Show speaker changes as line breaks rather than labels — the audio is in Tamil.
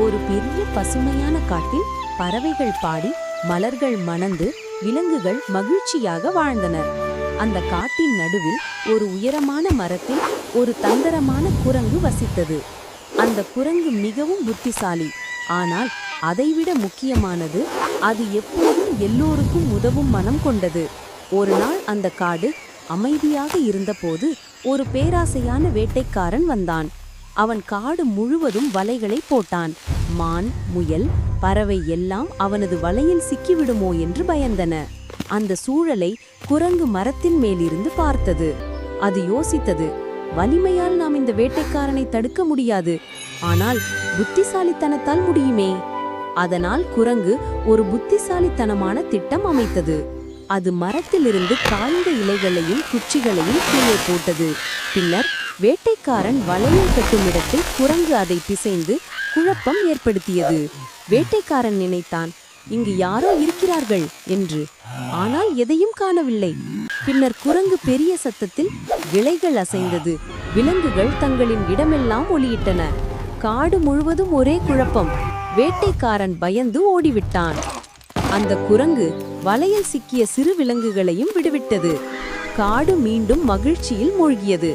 ஒரு பெரிய பசுமையான காட்டில் பறவைகள் பாடி மலர்கள் மணந்து விலங்குகள் மகிழ்ச்சியாக வாழ்ந்தனர். அந்த காட்டின் நடுவில் ஒரு உயரமான மரத்தில் ஒரு தந்திரமான குரங்கு வசித்தது. அந்த குரங்கு மிகவும் புத்திசாலி. ஆனால் அதைவிட முக்கியமானது அது எப்போதும் எல்லோருக்கும் உதவும் மனம் கொண்டது. ஒரு நாள் அந்த காடு அமைதியாக இருந்தபோது ஒரு பேராசையான வேட்டைக்காரன் வந்தான். அவன் காடு முழுவதும் வலைகளை போட்டான். மான் முயல் பறவை எல்லாம் அவனது வலையில் சிக்கிவிடுமோ என்று பயந்தன. அந்த சூழலை குரங்கு மரத்தின் மேலிருந்து பார்த்தது. அது யோசித்தது வலிமையால் நாம் இந்த வேட்டைக்காரனை தடுக்க முடியாது. ஆனால் புத்திசாலித்தனத்தால் முடியுமே? அதனால் குரங்கு ஒரு புத்திசாலித்தனமான திட்டம் அமைத்தது. அது மரத்திலிருந்து காய்ந்த இலைகளையும் குச்சிகளையும் கீழே போட்டது. பின்னர் வேட்டைக்காரன் வளையல் கட்டும் இடத்தில் குரங்கு அதை பிசைந்து குழப்பம் ஏற்படுத்தியது. வேட்டைக்காரன் நினைத்தான் இங்கு யாரோ இருக்கிறார்கள் என்று. ஆனால் எதையும் காணவில்லை. பின்னர் குரங்கு பெரிய சத்தத்தில் விலைகள் அசைந்தது. விலங்குகள் தங்களின் இடமெல்லாம் ஒளியிட்டன. காடு முழுவதும் ஒரே குழப்பம். வேட்டைக்காரன் பயந்து ஓடிவிட்டான். அந்த குரங்கு வலையில் சிக்கிய சிறு விலங்குகளையும் விடுவிட்டது. காடு மீண்டும் மகிழ்ச்சியில் மூழ்கியது.